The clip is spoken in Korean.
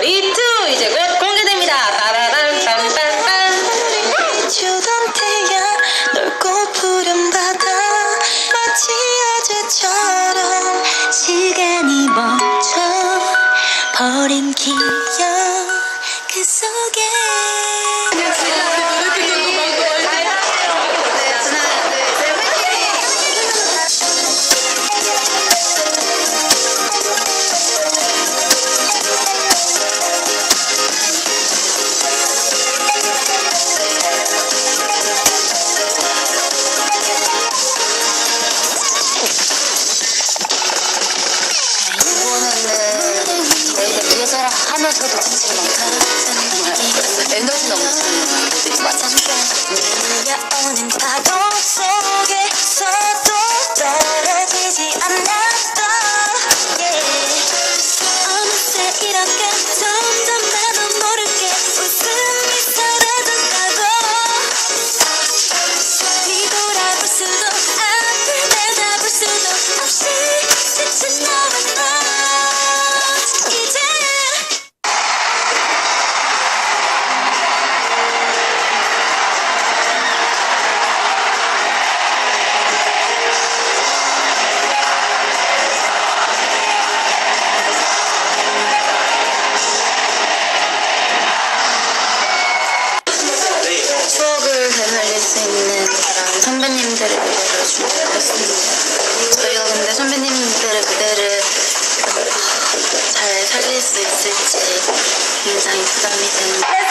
갤러리 2 이제 곧 공개됩니다. 따라란 딴딴딴. 주던 태양 넓고 푸른 바다 마치 어제처럼 시간이 멈춰 버린 기억 그 속에 에너지 넘치는 분들이 많아요. 先生現見て回目での